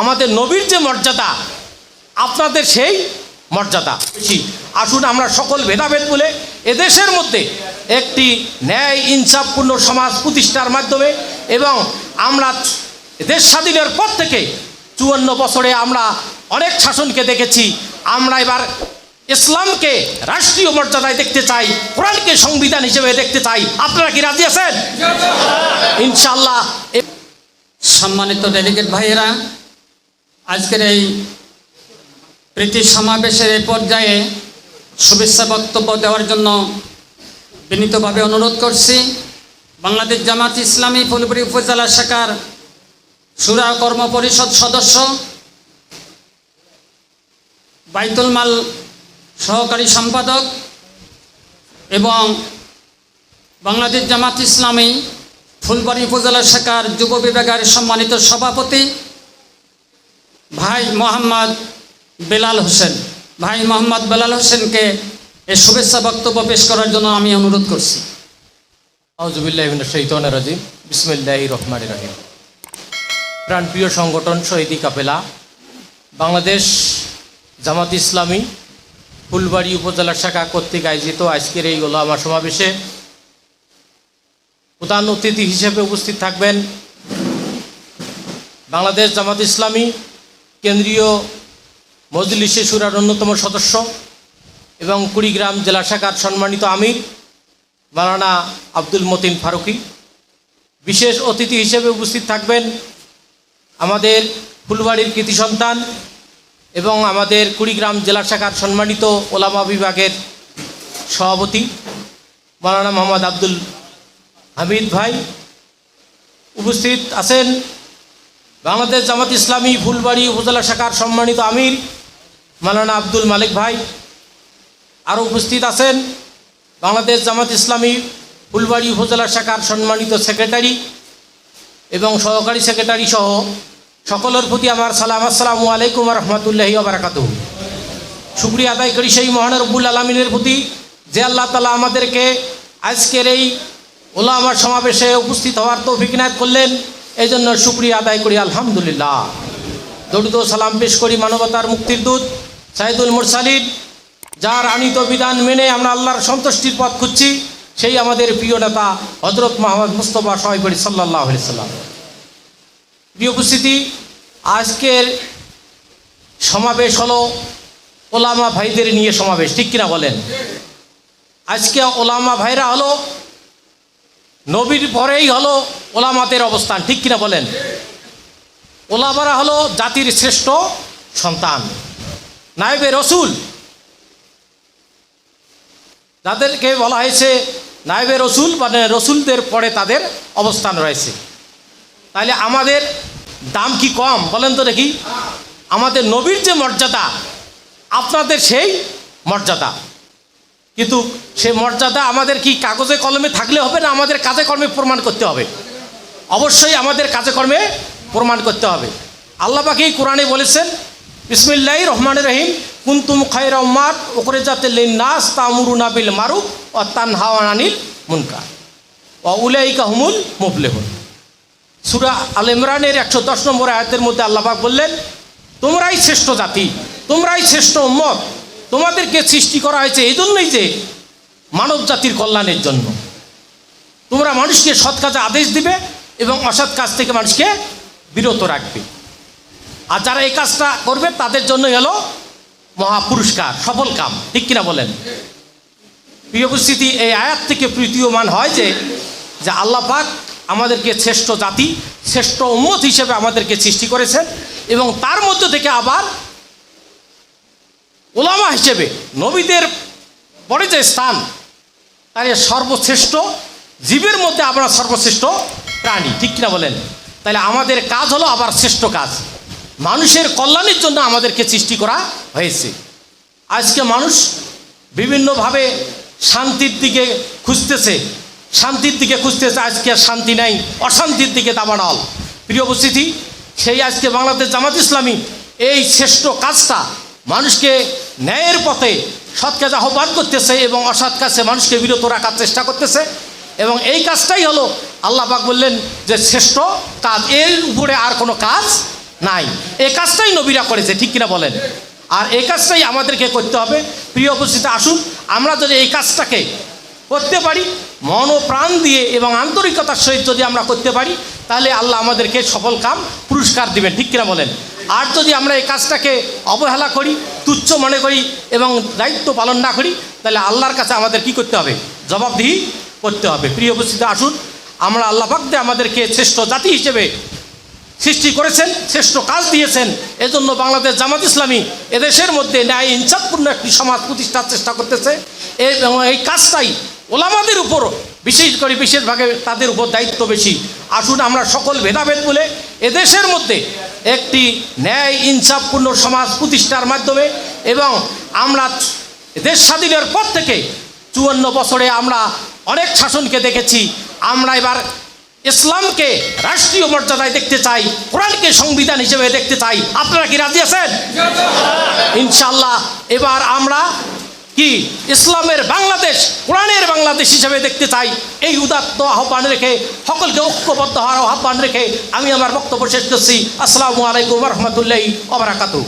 আমাদের নবীর যে মর্যাদা, আপনাদের সেই মর্যাদা আসুন আমরা সকল ভেদাভেদ বলে এদেশের মধ্যে একটি ন্যায় ইনসাফপূর্ণ সমাজ প্রতিষ্ঠার মাধ্যমে এবং আমরা দেশ স্বাধীনের পর থেকে চুয়ান্ন বছরে আমরা অনেক শাসনকে দেখেছি, আমরা এবার ইসলামকে রাষ্ট্রীয় মর্যাদায় দেখতে চাই, কোরআনকে সংবিধান হিসেবে দেখতে চাই। আপনারা কি রাজি আছেন? ইনশাল্লাহ সম্মানিত ডেলিগেট ভাইয়েরা আজকের এই প্রীতি সমাবেশের এই পর্যায়ে শুভেচ্ছা বক্তব্য দেওয়ার জন্য বিনীতভাবে অনুরোধ করছি। বাংলাদেশ জামাত ইসলামী ফুলপুরি উপজেলা শাখার সুরা কর্ম পরিষদ সদস্য বাইতুল মাল সহকারী সম্পাদক এবং বাংলাদেশ জামাত ইসলামী ফুলবাড়ি উপজেলা শাখার যুব বিভাগের সম্মানিত সভাপতি ভাই মোহাম্মদ বেলাল হোসেন। ভাই মোহাম্মদ বেলাল হোসেনকে এই শুভেচ্ছা বক্তব্য পেশ করার জন্য আমি অনুরোধ করছি। প্রাণপ্রিয় সংগঠন শহীদি কাপেলা, বাংলাদেশ জামাত ইসলামী, ফুলবাড়ি উপজেলা শাখা কর্তৃক আয়োজিত আজকের এই ওলামা সমাবেশে প্রধান অতিথি হিসেবে উপস্থিত থাকবেন বাংলাদেশ জামাত ইসলামী কেন্দ্রীয় মজলিসে সুরার অন্যতম সদস্য এবং কুড়িগ্রাম জেলা শাখার সম্মানিত আমির, মালানা আব্দুল মতিন ফারুকি। বিশেষ অতিথি হিসেবে উপস্থিত থাকবেন আমাদের ফুলবাড়ির কৃতি সন্তান এবং আমাদের কুড়িগ্রাম জেলা শাখার সম্মানিত ওলামা বিভাগের সভাপতি, মালানা মোহাম্মদ আব্দুল হামিদ ভাই। উপস্থিত আছেন বাংলাদেশ জামাত ইসলামী ফুলবাড়ি উপজেলা শাখার সম্মানিত আমির মালানা আব্দুল মালিক ভাই। আরও উপস্থিত আছেন বাংলাদেশ জামাত ইসলামী ফুলবাড়ি উপজেলা শাখার সম্মানিত সেক্রেটারি এবং সহকারী সেক্রেটারি সহ সকলের প্রতি আমার সালাম। আসসালামু আলাইকুম রহমতুল্লাহি বারাকাতু শুক্রিয়া আদায় করি সেই মহান রব্বুল আলমিনের প্রতি যে আল্লাহ তালা আমাদেরকে আজকের এই ওলামা সমাবেশে উপস্থিত হওয়ার তৌফিক নায়ত করলেন। এই জন্য শুক্রিয়া আদায় করি, আলহামদুলিল্লাহ। দরিদ্র সালাম পেশ করি মানবতার মুক্তির দূত সাইদুল মুরসালিন, যার আনিত বিধান মেনে আমরা আল্লাহর সন্তুষ্টির পথ খুঁজছি, সেই আমাদের প্রিয় নেতা হজরত মোহাম্মদ মুস্তফা সাহেবরি সাল্লাহ সাল্লাম। প্রিয় উপস্থিতি, আজকের সমাবেশ হলো ওলামা ভাইদের নিয়ে সমাবেশ, ঠিক কিনা বলেন? আজকে ওলামা ভাইরা হলো নবীর পরেই হলো ওলামাতের অবস্থান, ঠিক কিনা বলেন? ওলামারা হলো জাতির শ্রেষ্ঠ সন্তান, নায়েবে রসুল। যাদেরকে বলা হয়েছে নায়েবে রসুল মানে রসুলদের পরে তাদের অবস্থান রয়েছে। তাহলে আমাদের দাম কি কম? বলেন তো দেখি। আমাদের নবীর যে মর্যাদা, আপনাদের সেই মর্যাদা। কিন্তু সে মর্যাদা আমাদের কি কাগজে কলমে থাকলে হবে না আমাদের কাজে কর্মে প্রমাণ করতে হবে? অবশ্যই আমাদের কাজে কর্মে প্রমাণ করতে হবে। আল্লাহ পাকেই কোরআনে বলেছেন বিসমিল্লাহ রহমান রহিম, কুন্তুম খাই রহমাত ওকরে যাতে নাস তামুরুনা বিল মারুফ ও তান হাওয়ানিল মুনকার ও উলাইকা হুমুল মুফলেহুন। সুরা আল ইমরানের একশো দশ নম্বর আয়াতের মধ্যে আল্লাপাক বললেন, তোমরাই শ্রেষ্ঠ জাতি, তোমরাই শ্রেষ্ঠ উম্মত তোমাদেরকে সৃষ্টি করা হয়েছে এই জন্যই যে মানব জাতির কল্যাণের জন্য। তোমরা মানুষকে সৎ কাজে আদেশ দিবে এবং অসৎ কাজ থেকে মানুষকে বিরত রাখবে। আর যারা এই কাজটা করবে, তাদের জন্যই হলো মহা পুরস্কার সফল কাম। ঠিক কিনা বলেন? প্রিয় উপস্থিতি, এই আয়াত থেকে প্রীতীয়মান হয় যে যে আল্লাহ পাক আমাদেরকে শ্রেষ্ঠ জাতি, শ্রেষ্ঠ উম্মত হিসেবে আমাদেরকে সৃষ্টি করেছেন এবং তার মধ্য থেকে আবার ওলামা হিসেবে নবীদের পরে যে স্থান তাহলে সর্বশ্রেষ্ঠ, জীবের মধ্যে আমরা সর্বশ্রেষ্ঠ প্রাণী, ঠিক কিনা বলেন? তাহলে আমাদের কাজ হলো আবার শ্রেষ্ঠ কাজ। মানুষের কল্যাণের জন্য আমাদেরকে সৃষ্টি করা হয়েছে। আজকে মানুষ বিভিন্নভাবে শান্তির দিকে খুঁজতেছে, শান্তির দিকে খুঁজতেছে, আজকে আর শান্তি নাই, অশান্তির দিকে দাবানল। প্রিয় উপস্থিতি, সেই আজকে বাংলাদেশ জামাত ইসলামী এই শ্রেষ্ঠ কাজটা মানুষকে ন্যায়ের পথে সৎ কাজ আহ্বান করতেছে এবং অসৎ কাজে মানুষকে বিরত রাখার চেষ্টা করতেছে। এবং এই কাজটাই হলো আল্লাহ পাক বললেন যে শ্রেষ্ঠ কাজ। এর উপরে আর কোনো কাজ নাই। এই কাজটাই নবীরা করেছে, ঠিক কিনা বলেন? আর এই কাজটাই আমাদেরকে করতে হবে। প্রিয় উপস্থিতি, আসুন, আমরা যদি এই কাজটাকে করতে পারি, মন ও প্রাণ দিয়ে এবং আন্তরিকতার সহিত যদি আমরা করতে পারি, তাহলে আল্লাহ আমাদেরকে সফল কাম পুরস্কার দিবেন, ঠিক কিনা বলেন? আর যদি আমরা এই কাজটাকে অবহেলা করি তুচ্ছ মনে করি এবং দায়িত্ব পালন না করি, তাহলে আল্লাহর কাছে আমাদের কি করতে হবে? জবাবদিহি করতে হবে। প্রিয় উপস্থিতি, আসুন। আমরা আল্লাহ পাকদে আমাদেরকে শ্রেষ্ঠ জাতি হিসেবে সৃষ্টি করেছেন, শ্রেষ্ঠ কাজ দিয়েছেন। এজন্য বাংলাদেশ জামাত ইসলামী এদেশের মধ্যে ন্যায় ইনসাফপূর্ণ একটি সমাজ প্রতিষ্ঠার চেষ্টা করতেছে। এবং এই কাজটাই ওলামাদের উপর, বিশেষ করে বিশেষভাবে তাদের উপর দায়িত্ব বেশি। আসুন, আমরা সকল ভেদাভেদ বলে এদেশের মধ্যে একটি ন্যায় ইনসাফপূর্ণ সমাজ প্রতিষ্ঠার মাধ্যমে এবং আমরা দেশ স্বাধীনের পর থেকে চুয়ান্ন বছরে আমরা অনেক শাসনকে দেখেছি। আমরা এবার ইসলামকে রাষ্ট্রীয় মর্যাদায় দেখতে চাই, কোরআনকে সংবিধান হিসেবে দেখতে চাই। আপনারা কি রাজি আছেন? ইনশাল্লাহ এবার আমরা কি? ইসলামের বাংলাদেশ, কোরআনের বাংলাদেশ হিসেবে দেখতে চাই। এই উদাত্ত আহ্বান রেখে, সকলকে ঐক্যবদ্ধ হওয়ার আহ্বান রেখে আমি আমার বক্তব্য শেষ করছি। আসসালামু আলাইকুম রহমতুল্লাহ ওবরাকাতু